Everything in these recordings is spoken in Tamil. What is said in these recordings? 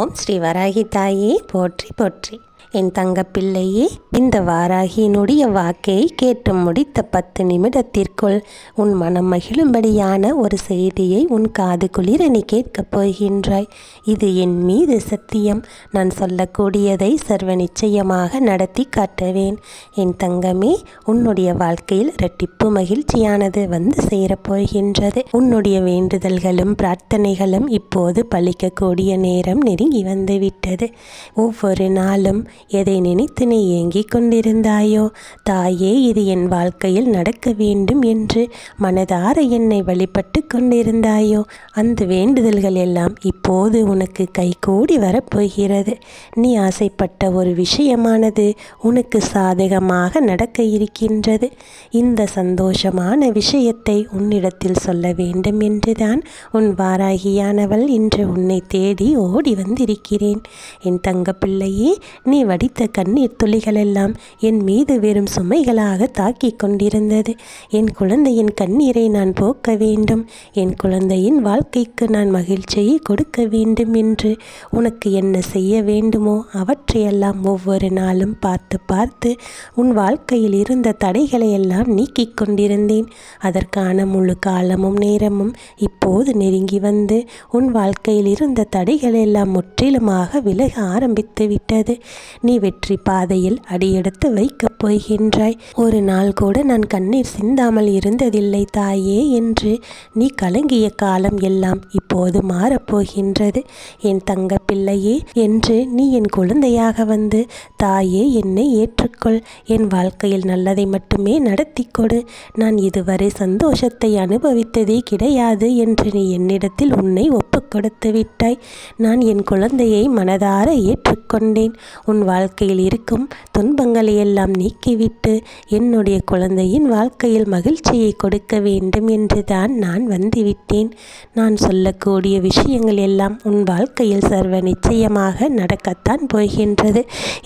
ஓம் ஸ்ரீ வராகி தாயே போற்றி போற்றி. என் தங்கப்பிள்ளையே இந்த வாராகியினுடைய வாக்கை கேட்டு முடித்த பத்து நிமிடத்திற்குள் உன் மனம் மகிழும்படியான ஒரு செய்தியை உன் காது குளிர நீ கேட்கப் போகின்றாய். இது என் மீது சத்தியம். நான் சொல்லக்கூடியதை சர்வ நிச்சயமாக நடத்தி காட்டுவேன். என் தங்கமே உன்னுடைய வாழ்க்கையில் இரட்டிப்பு மகிழ்ச்சியானது வந்து சேரப்போகின்றது உன்னுடைய வேண்டுதல்களும் பிரார்த்தனைகளும் இப்போது பலிக்கக்கூடிய நேரம் நெருங்கி வந்துவிட்டது. ஒவ்வொரு நாளும் எதை நினைத்து நீ ஏங்கிக் கொண்டிருந்தாயோ? தாயே இது என் வாழ்க்கையில் நடக்க வேண்டும் என்று மனதார என்னை வழிபட்டு கொண்டிருந்தாயோ? அந்த வேண்டுதல்கள் எல்லாம் இப்போது உனக்கு கைகூடி வரப்போகிறது. நீ ஆசைப்பட்ட ஒரு விஷயமானது உனக்கு சாதகமாக நடக்க இருக்கின்றது. இந்த சந்தோஷமான விஷயத்தை உன்னிடத்தில் சொல்ல வேண்டும் என்றுதான் உன் வாராகியானவள் இன்று உன்னை தேடி ஓடி வந்திருக்கிறேன். என் தங்கப்பிள்ளையே நீ வடித்த கண்ணீர் துளிகளெல்லாம் என் மீது வெறும் சுமைகளாக தாக்கிக் கொண்டிருந்தது. என் குழந்தையின் கண்ணீரை நான் போக்க வேண்டும். என் குழந்தையின் வாழ்க்கைக்கு நான் மகிழ்ச்சியை கொடுக்க வேண்டும் என்று. உனக்கு என்ன செய்ய வேண்டுமோ அவற்றையெல்லாம் ஒவ்வொரு நாளும் பார்த்து பார்த்து உன் வாழ்க்கையில் இருந்த தடைகளை எல்லாம் நீக்கிக் கொண்டிருந்தேன். அதற்கான முழு காலமும் நேரமும் இப்போது நெருங்கி வந்து உன் வாழ்க்கையில் இருந்த தடைகளெல்லாம் முற்றிலுமாக விலக ஆரம்பித்து விட்டது. நீ வெற்றி பாதையில் அடியெடுத்து வைக்கப் போகின்றாய். ஒரு நாள் கூட நான் கண்ணீர் சிந்தாமல் இருந்ததில்லை தாயே என்று நீ கலங்கிய காலம் எல்லாம் இப்போது மாறப்போகின்றது என் தங்க பிள்ளையே என்று நீ என் குழந்தையாக வந்து தாயே என்னை ஏற்றுக்கொள். என் வாழ்க்கையில் நல்லதை மட்டுமே நடத்தி கொடு. நான் இதுவரை சந்தோஷத்தை அனுபவித்ததே கிடையாது என்று நீ என்னிடத்தில் உன்னை ஒப்புக் கொடுத்து விட்டாய். நான் என் குழந்தையை மனதார ஏற்றுக்கொண்டேன். உன் வாழ்க்கையில் இருக்கும் துன்பங்களை எல்லாம் நீக்கிவிட்டு என்னுடைய குழந்தையின் வாழ்க்கையில் மகிழ்ச்சியை கொடுக்க வேண்டும் என்று தான் நான் வந்துவிட்டேன். நான் சொல்லக்கூடிய விஷயங்கள் எல்லாம் உன் வாழ்க்கையில் சர்வ நிச்சயமாக நடக்கத்தான் போகின்றது.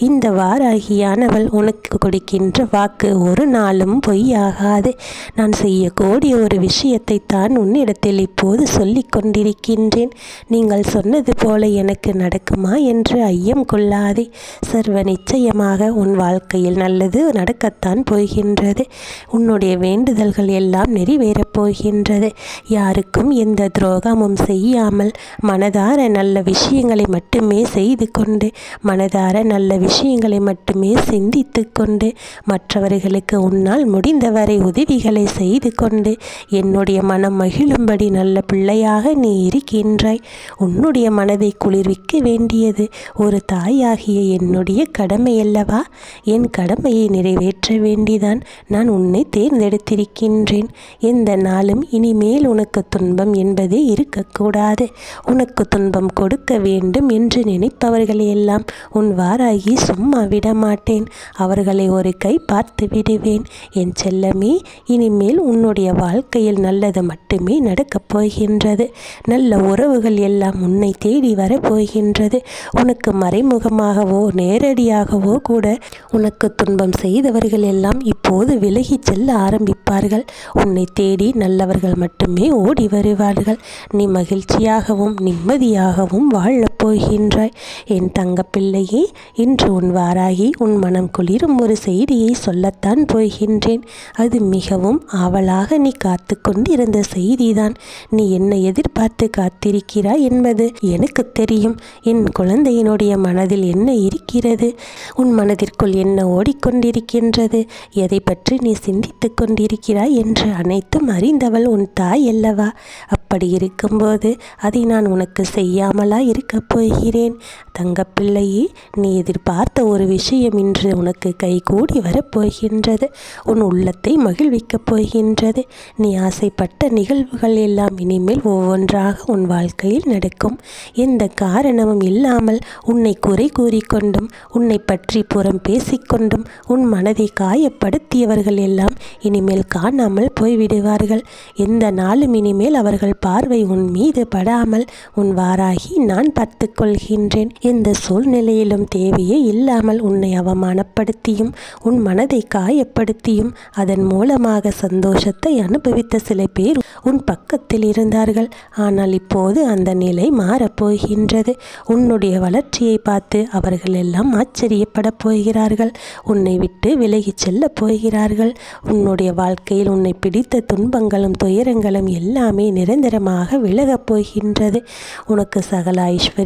இந்த வாராகியானவள் உனக்கு கொடுக்கின்ற வாக்கு ஒரு நாளும் பொய்யாகாது. நான் செய்யக்கூடிய ஒரு விஷயத்தை தான் உன்னிடத்தில் இப்போது சொல்லிக் கொண்டிருக்கின்றேன். நீங்கள் சொன்னது போல எனக்கு நடக்குமா என்று ஐயம் கொள்ளாதே. சர்வ நிச்சயமாக உன் வாழ்க்கையில் நல்லது நடக்கத்தான் போகின்றது. உன்னுடைய வேண்டுதல்கள் எல்லாம் நிறைவேறப் போகின்றது. யாருக்கும் எந்த துரோகமும் செய்யாமல் மனதார நல்ல விஷயங்களை மட்டுமே செய்து கொண்டு மனதார நல்ல விஷயங்களை மட்டுமே சிந்தித்து கொண்டு மற்றவர்களுக்கு உன்னால் முடிந்தவரை உதவிகளை செய்து கொண்டு என்னுடைய மனம் மகிழும்படி நல்ல பிள்ளையாக நீ இருக்கின்றாய். உன்னுடைய மனதை குளிர்விக்க வேண்டியது ஒரு தாயாகிய என் என்னுடைய கடமையல்லவா? என் கடமையை நிறைவேற்ற வேண்டிதான் நான் உன்னை தேர்ந்தெடுத்திருக்கின்றேன். எந்த நாளும் இனிமேல் உனக்கு துன்பம் என்பதே இருக்கக்கூடாது. உனக்கு துன்பம் கொடுக்க வேண்டும் என்று நினைப்பவர்களையெல்லாம் உன் வாராகி சும்மா விட மாட்டேன் அவர்களை ஒரு கை பார்த்து விடுவேன். என் செல்லமே இனிமேல் உன்னுடைய வாழ்க்கையில் நல்லது மட்டுமே நடக்கப் போகின்றது. நல்ல உறவுகள் எல்லாம் உன்னை தேடி வரப்போகின்றது உனக்கு மறைமுகமாகவோ நேரடியாகவோ கூட உனக்கு துன்பம் செய்தவர்கள் எல்லாம் இப்போது விலகிச் செல்ல ஆரம்பிப்பார்கள். உன்னை தேடி நல்லவர்கள் மட்டுமே ஓடி வருவார்கள். நீ மகிழ்ச்சியாகவும் நிம்மதியாகவும் வாழ போகின்றாய். என் தங்கப்பிள்ளையே இன்று உன் வாராகி உன் மனம் குளிரும் ஒரு செய்தியை சொல்லத்தான் போகின்றேன். அது மிகவும் ஆவலாக நீ காத்து கொண்டிருந்த செய்திதான். நீ என்னை எதிர்பார்த்து காத்திருக்கிறாய் என்பது எனக்கு தெரியும். என் குழந்தையினுடைய மனதில் என்ன இருக்கிறது? உன் மனதிற்குள் என்ன ஓடிக்கொண்டிருக்கின்றது? எதை பற்றி நீ சிந்தித்து கொண்டிருக்கிறாய் என்று அனைத்தும் அறிந்தவள் உன் தாய் அல்லவா? அப்படி இருக்கும்போது அதை நான் உனக்கு செய்யாமலா இருக்கப் போகிறேன். தங்கப்பிள்ளையே நீ எதிர்பார்த்த ஒரு விஷயம் இன்று உனக்கு கைகூடி வரப்போகின்றது. உன் உள்ளத்தை மகிழ்விக்கப் போகின்றது. நீ ஆசைப்பட்ட நிகழ்வுகள் எல்லாம் இனிமேல் ஒவ்வொன்றாக உன் வாழ்க்கையில் நடக்கும். எந்த காரணமும் இல்லாமல் உன்னை குறை கூறிக்கொண்டும் உன்னை பற்றி புறம் பேசிக்கொண்டும் உன் மனதை காயப்படுத்தியவர்கள் எல்லாம் இனிமேல் காணாமல் போய்விடுவார்கள். எந்த நாளும் இனிமேல் அவர்கள் பார்வை உன் மீது படாமல் உன் வாராகி நான் பார்த்து பார்த்து கொள்கின்றேன் எந்த சூழ்நிலையிலும் தேவையே இல்லாமல் உன்னை அவமானப்படுத்தியும் உன் மனதை காயப்படுத்தியும் அதன் மூலமாக சந்தோஷத்தை அனுபவித்த சில பேர் உன் பக்கத்தில் இருந்தார்கள். ஆனால் இப்போது அந்த நிலை மாறப்போகின்றது. உன்னுடைய வளர்ச்சியை பார்த்து அவர்கள் எல்லாம் ஆச்சரியப்பட போகிறார்கள். உன்னை விட்டு விலகிச் செல்ல போகிறார்கள். உன்னுடைய வாழ்க்கையில் உன்னை பிடித்த துன்பங்களும் துயரங்களும் எல்லாமே நிரந்தரமாக விலகப் போகின்றது. உனக்கு சகல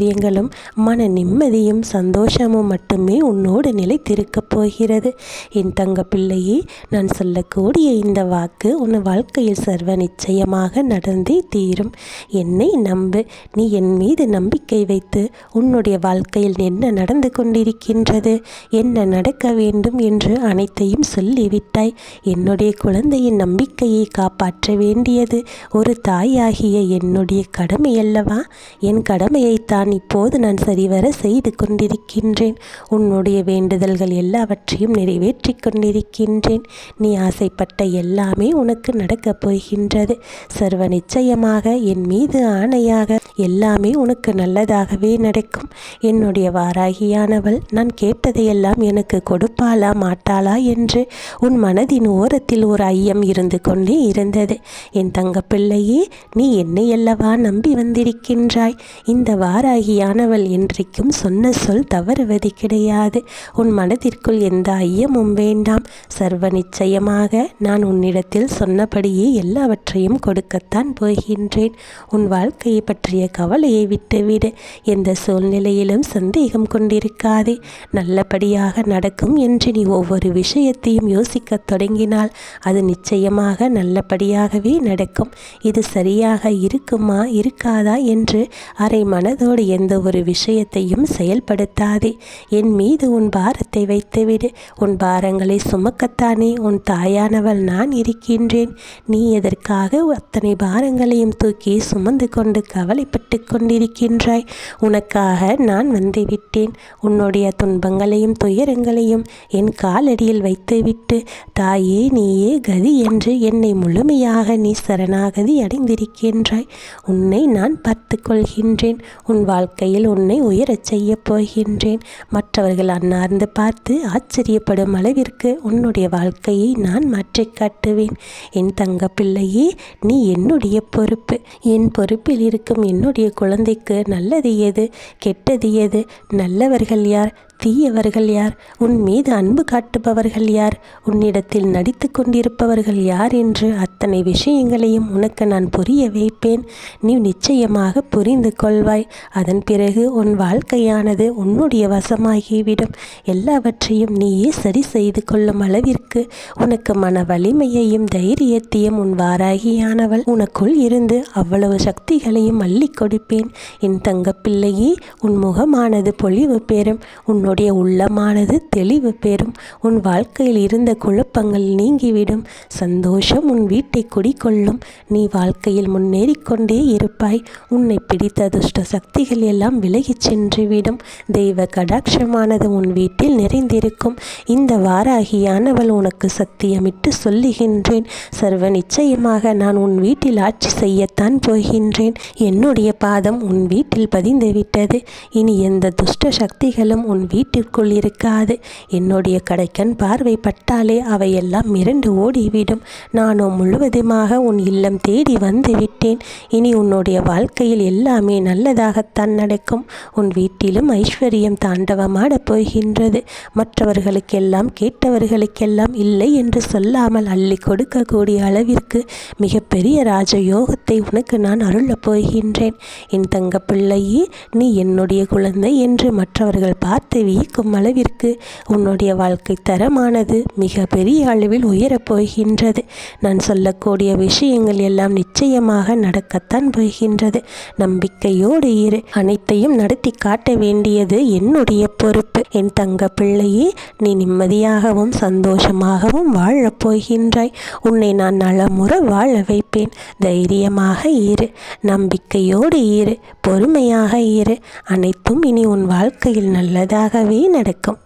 காரியங்களும் மன நிம்மதியும் சந்தோஷமும் மட்டுமே உன்னோடு நிலைத்திருக்கப் போகிறது. என் தங்க பிள்ளையே நான் சொல்லக்கூடிய இந்த வாக்கு உன் வாழ்க்கையில் சர்வ நிச்சயமாக நடந்தே தீரும். என்னை நம்பு நீ என் மீது நம்பிக்கை வைத்து உன்னுடைய வாழ்க்கையில் என்ன நடந்து கொண்டிருக்கின்றது என்ன நடக்க வேண்டும் என்று அனைத்தையும் சொல்லிவிட்டாய். என்னுடைய குழந்தையின் நம்பிக்கையை காப்பாற்ற வேண்டியது ஒரு தாயாகிய என்னுடைய கடமை அல்லவா என் கடமையைத்தான் இப்போது நான் சரிவர செய்து கொண்டிருக்கின்றேன். உன்னுடைய வேண்டுதல்கள் எல்லாவற்றையும் நிறைவேற்றி கொண்டிருக்கின்றேன். நீ ஆசைப்பட்ட எல்லாமே உனக்கு நடக்கப் போகின்றது. சர்வ நிச்சயமாக என் மீது ஆணையாக எல்லாமே உனக்கு நல்லதாகவே நடக்கும். என்னுடைய வாராகியானவள் நான் கேட்டதையெல்லாம் எனக்கு கொடுப்பாளா மாட்டாளா என்று உன் மனதின் ஓரத்தில் ஒரு ஐயம் இருந்து கொண்டே இருந்தது. என் தங்கப்பிள்ளையே நீ என்னையல்லவா நம்பி வந்திருக்கின்றாய்? இந்த வாராகியானவள் என்றைக்கும் சொன்ன சொல் தவறுவது கிடையாது. உன் மனதிற்குள் எந்த ஐயமும் வேண்டாம். சர்வ நிச்சயமாக நான் உன்னிடத்தில் சொன்னபடியே எல்லாவற்றையும் கொடுக்கத்தான் போகின்றேன். உன் வாழ்க்கையை பற்றிய கவலையை விட்டுவிடு. எந்த சூழ்நிலையிலும் சந்தேகம் கொண்டிருக்காதே. நல்லபடியாக நடக்கும் என்று நீ ஒவ்வொரு விஷயத்தையும் யோசிக்கத் தொடங்கினால் அது நிச்சயமாக நல்லபடியாகவே நடக்கும். இது சரியாக இருக்குமா இருக்காதா என்று அரை மனதோடு எந்த ஒரு விஷயத்தையும் செயல்படுத்தாதே. என் மீது உன் பாரத்தை வைத்துவிடு. உன் பாரங்களை சுமக்கத்தானே. உன் தாயானவள் நான் இருக்கின்றேன். நீ எதற்காக அத்தனை பாரங்களையும் தூக்கி சுமந்து கொண்டு கவலைப்பட்டு கொண்டிருக்கின்றாய்? உனக்காக நான் வந்துவிட்டேன். உன்னுடைய துன்பங்களையும் துயரங்களையும் என் காலடியில் வைத்துவிட்டு தாயே நீயே கதி என்று என்னை முழுமையாக நீ சரணாகதி அடைந்திருக்கின்றாய். உன்னை நான் பார்த்து கொள்கின்றேன். உன் வாழ்க்கையில் உன்னை உயரச் செய்யப் போகின்றேன். மற்றவர்கள் அன்னார்ந்து பார்த்து ஆச்சரியப்படும் அளவிற்கு உன்னுடைய வாழ்க்கையை நான் மாற்றி காட்டுவேன். என் தங்க பிள்ளையே நீ என்னுடைய பொறுப்பு. என் பொறுப்பில் இருக்கும் என்னுடைய குழந்தைக்கு நல்லது எது கெட்டது எது நல்லவர்கள் யார்? தீயவர்கள் யார்? உன் மீது அன்பு காட்டுபவர்கள் யார்? உன்னிடத்தில் நடித்து கொண்டிருப்பவர்கள் யார் என்று அத்தனை விஷயங்களையும் உனக்கு நான் புரிய வைப்பேன். நீ நிச்சயமாக புரிந்து கொள்வாய். அதன் பிறகு உன் வாழ்க்கையானது உன்னுடைய வசமாகிவிடும். எல்லாவற்றையும் நீயே சரி செய்து கொள்ளும் அளவிற்கு உனக்கு மன வலிமையையும் தைரியத்தையும் உன் வாராகியானவள். உனக்குள் இருந்து அவ்வளவு சக்திகளையும் அள்ளி கொடுப்பேன். என் தங்கப்பிள்ளையே உன் முகமானது பொலிவு பெறும். உன் உன்னுடைய உள்ளமானது தெளிவு பெறும். உன் வாழ்க்கையில் இருந்த குழப்பங்கள் நீங்கிவிடும். சந்தோஷம் உன் வீட்டை குடிக்கொள்ளும் நீ வாழ்க்கையில் முன்னேறிக்கொண்டே இருப்பாய். உன்னை பிடித்த துஷ்ட சக்திகள் எல்லாம் விலகிச் சென்றுவிடும். தெய்வ கடாட்சமானது உன் வீட்டில் நிறைந்திருக்கும். இந்த வாராகியானவள் உனக்கு சத்தியமிட்டு சொல்லுகின்றேன். சர்வ நிச்சயமாக நான் உன் வீட்டில் ஆட்சி செய்யத்தான் போகின்றேன். என்னுடைய பாதம் உன் வீட்டில் பதிந்துவிட்டது. இனி எந்த துஷ்ட சக்திகளும் உன் வீட்டிற்குள் இருக்காது. என்னுடைய கடைக்கண் பார்வை பட்டாலே அவையெல்லாம் மிரண்டு ஓடிவிடும். நானோ முழுவதுமாக உன் இல்லம் தேடி வந்து விட்டேன். இனி உன்னுடைய வாழ்க்கையில் எல்லாமே நல்லதாகத்தான் நடக்கும். உன் வீட்டிலும் ஐஸ்வர்யம் தாண்டவமாடப் போகின்றது. மற்றவர்களுக்கெல்லாம் கேட்டவர்களுக்கெல்லாம் இல்லை என்று சொல்லாமல் அள்ளி கொடுக்கக்கூடிய அளவிற்கு மிகப்பெரிய ராஜயோகத்தை உனக்கு நான் அருளப் போகின்றேன். என் தங்க பிள்ளையே நீ என்னுடைய குழந்தை என்று மற்றவர்கள் பார்த்து வியக்கும் அளவிற்கு உன்னுடைய வாழ்க்கை தரமானது மிக பெரிய அளவில் உயரப் போகின்றது. நான் சொல்லக்கூடிய விஷயங்கள் எல்லாம் நிச்சயமாக நடக்கத்தான் போகின்றது. நம்பிக்கையோடு இரு. அனைத்தையும் நடத்தி காட்ட வேண்டியது என்னுடைய பொறுப்பு. என் தங்க பிள்ளையே நீ நிம்மதியாகவும் சந்தோஷமாகவும் வாழப் போகின்றாய். உன்னை நான் நலமுற வாழ வைப்பேன். தைரியமாக இரு. நம்பிக்கையோடு இரு. பொறுமையாக இரு. அனைத்தும் இனி உன் வாழ்க்கையில் நல்லதாக நல்லாகவே நடக்கும்.